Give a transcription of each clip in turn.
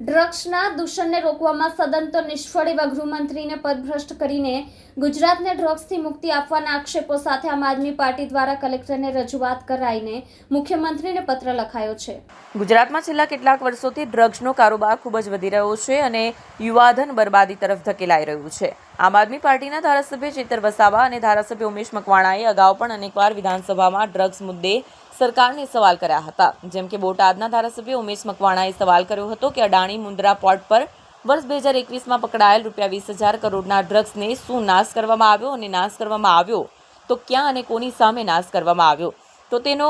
ડ્રગ્સના દૂષણને રોકવામાં સદંતર નિષ્ફળ એવા ગૃહમંત્રીને પદભ્રષ્ટ કરીને ગુજરાતને ડ્રગ્સથી મુક્તિ આપવાના આક્ષેપો સાથે આમ આદમી પાર્ટી દ્વારા કલેક્ટરને રજૂઆત કરાઈને મુખ્યમંત્રીને પત્ર લખાયો છે. ગુજરાતમાં છેલ્લા કેટલાક વર્ષોથી ડ્રગ્સનો કારોબાર ખૂબ જ વધી રહ્યો છે અને યુવાધન બરબાદી તરફ ધકેલાઈ રહ્યું છે. આમ આદમી પાર્ટીના ધારાસભ્ય ચેતર વસાવા અને ધારાસભ્ય ઉમેશ મકવાણાએ અગાઉ પણ અનેકવાર વિધાનસભામાં ડ્રગ્સ મુદ્દે સરકારને સવાલ કર્યા હતા. જેમ કે બોટાદના ધારાસભ્ય ઉમેશ મકવાણાએ સવાલ કર્યો હતો કે અડાણી મુન્દ્રા પોર્ટ પર વર્ષ બે હજાર એકવીસમાં પકડાયેલ રૂપિયા વીસ હજાર કરોડના ડ્રગ્સને શું નાશ કરવામાં આવ્યો અને નાશ કરવામાં આવ્યો. તો ક્યાં અને કોની સામે નાશ કરવામાં આવ્યો? તો તેનો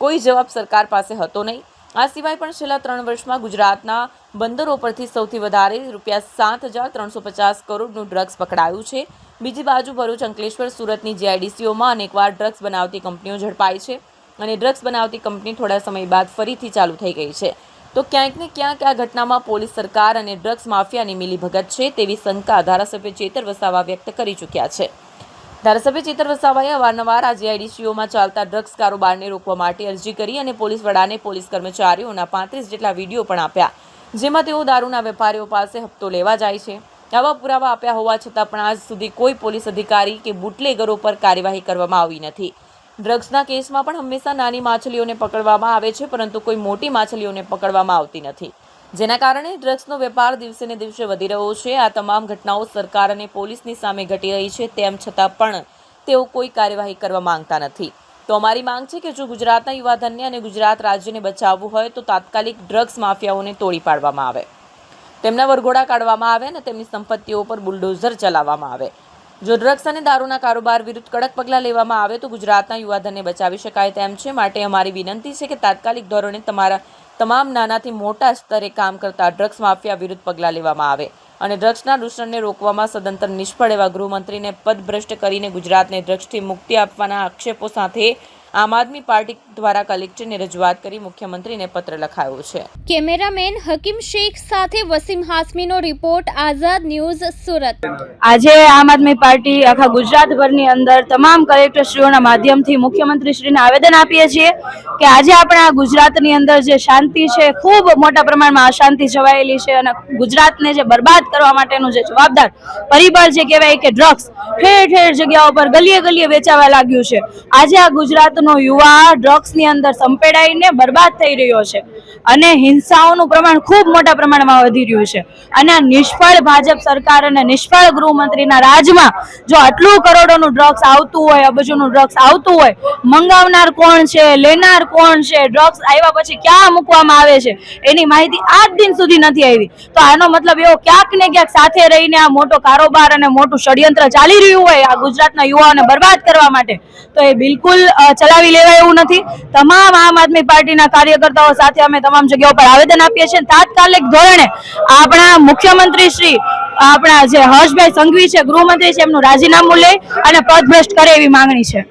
કોઈ જવાબ સરકાર પાસે હતો નહીં. આ સિવાય પણ છેલ્લા ત્રણ વર્ષમાં ગુજરાતના બંદરો પરથી સૌથી વધારે રૂપિયા સાત હજાર ત્રણસો પચાસ કરોડનું ડ્રગ્સ પકડાયું છે. બીજી બાજુ ભરૂચ, અંકલેશ્વર, સુરતની જીઆઈડીસીઓમાં અનેકવાર ડ્રગ્સ બનાવતી કંપનીઓ ઝડપાઈ છે અને ડ્રગ્સ બનાવતી કંપની થોડા સમય બાદ ફરીથી ચાલુ થઈ ગઈ છે. તો ક્યાંક ને ક્યાંક આ ઘટનામાં પોલીસ સરકાર અને ડ્રગ્સ માફિયાની મિલીભગત છે તેવી શંકા ધારાસભ્ય ચેતર વસાવા વ્યક્ત કરી ચૂક્યા છે. ધારાસભ્ય ચેતર વસાવાએ અવારનવાર આ જીઆઈડીસીઓમાં ચાલતા ડ્રગ્સ કારોબારને રોકવા માટે અરજી કરી અને પોલીસ વડાને પોલીસ કર્મચારીઓના પાંત્રીસ જેટલા વીડિયો પણ આપ્યા, જેમાં તેઓ દારૂના વેપારીઓ પાસે હપ્તો લેવા જાય છે. આવા પુરાવા આપ્યા હોવા છતાં પણ આજ સુધી કોઈ પોલીસ અધિકારી કે બુટલેગરો પર કાર્યવાહી કરવામાં આવી નથી. ડ્રગ્સના કેસમાં પણ હંમેશા નાની માછલીઓને પકડવામાં આવે છે, પરંતુ કોઈ મોટી માછલીઓને પકડવામાં આવતી નથી. જેના કારણે ડ્રગ્સનો વેપાર દિવસે ને દિવસે વધી રહ્યો છે. આ તમામ ઘટનાઓ સરકાર અને પોલીસની સામે ઘટી રહી છે, તેમ છતાં પણ તેઓ કોઈ કાર્યવાહી કરવા માંગતા નથી. તો અમારી માંગ છે કે જો ગુજરાતના યુવાધનને અને ગુજરાત રાજ્યને બચાવવું હોય, તો તાત્કાલિક ડ્રગ્સ માફિયાઓને તોડી પાડવામાં આવે. તેમના વરઘોડા કાઢવામાં આવે અને તેમની સંપત્તિઓ પર બુલડોઝર ચલાવવામાં આવે. જો ડ્રગ્સ અને દારૂના કારોબાર વિરુદ્ધ કડક પગલાં લેવામાં આવે તો ગુજરાતના યુવાધનને બચાવી શકાય તેમ છે. માટે અમારી વિનંતી છે કે તાત્કાલિક ધોરણે તમારા તમામ નાનાથી મોટા સ્તરે કામ કરતા ડ્રગ્સ માફિયા વિરુદ્ધ પગલાં લેવામાં આવે અને ડ્રગ્સના દૂષણને રોકવામાં સદંતર નિષ્ફળ એવા ગૃહમંત્રીને પદભ્રષ્ટ કરીને ગુજરાતને ડ્રગ્સથી મુક્તિ આપવાના આક્ષેપો સાથે આમ આદમી પાર્ટી દ્વારા કલેક્ટરને રજૂઆત કરી મુખ્યમંત્રીને પત્ર લખાયો છે. કેમેરામેન હકીમ શેખ સાથે વસીમ હાસમીનો રિપોર્ટ આઝાદ ન્યૂઝ સુરત. આજે આમ આદમી પાર્ટી આખા ગુજરાતભરની અંદર તમામ કલેક્ટરશ્રીઓના માધ્યમથી મુખ્યમંત્રીશ્રીને આવેદન આપીએ છીએ કે આજે આપણા ગુજરાતની અંદર જે શાંતિ છે ખૂબ મોટા પ્રમાણમાં અશાંતિ છવાયેલી છે અને ગુજરાતને જે બરબાદ કરવા માટેનું જે જવાબદાર પરિબળ જે કહેવાય કે ડ્રગ્સ ઠેર ઠેર જગ્યાઓ પર ગલીએ ગલીએ વેચાવા લાગ્યું છે. આજે આ ગુજરાતનો યુવા ડ્રગ્સની અંદર સંપેડાઈને બરબાદ થઈ રહ્યો છે. અને હિંસાઓનું પ્રમાણ ખૂબ મોટા પ્રમાણમાં વધી રહ્યું છે. અને આ નિષ્ફળ ભાજપ સરકાર અને નિષ્ફળ ગૃહમંત્રીના રાજમાં જો આટલું કરોડોનું ડ્રગ્સ આવતું હોય, અબજોનું ડ્રગ્સ આવતું હોય, મંગાવનાર કોણ છે, લેનાર કોણ છે ડ્રગ્સ આવ્યા પછી ક્યાં મૂકવામાં આવે છે, એની માહિતી આજ દિન સુધી નથી આવી. તો આનો મતલબ એવો ક્યાંક ને ક્યાંક સાથે રહીને આ મોટો કારોબાર અને મોટું ષડયંત્ર ચાલી રહ્યું હોય, આ ગુજરાતના યુવાઓને બરબાદ કરવા માટે, તો એ બિલકુલ ચલાવી લેવાય એવું નથી. તમામ આમ આદમી પાર્ટીના કાર્યકર્તાઓ સાથે અમે તમામ જગ્યાઓ પર આવેદન આપીએ છીએ. તાત્કાલિક ધોરણે આપણા મુખ્યમંત્રી શ્રી, આપણા જે હર્ષભાઈ સંઘવી છે, ગૃહમંત્રી છે, એમનું રાજીનામું લે અને પદભ્રષ્ટ કરે એવી માંગણી છે.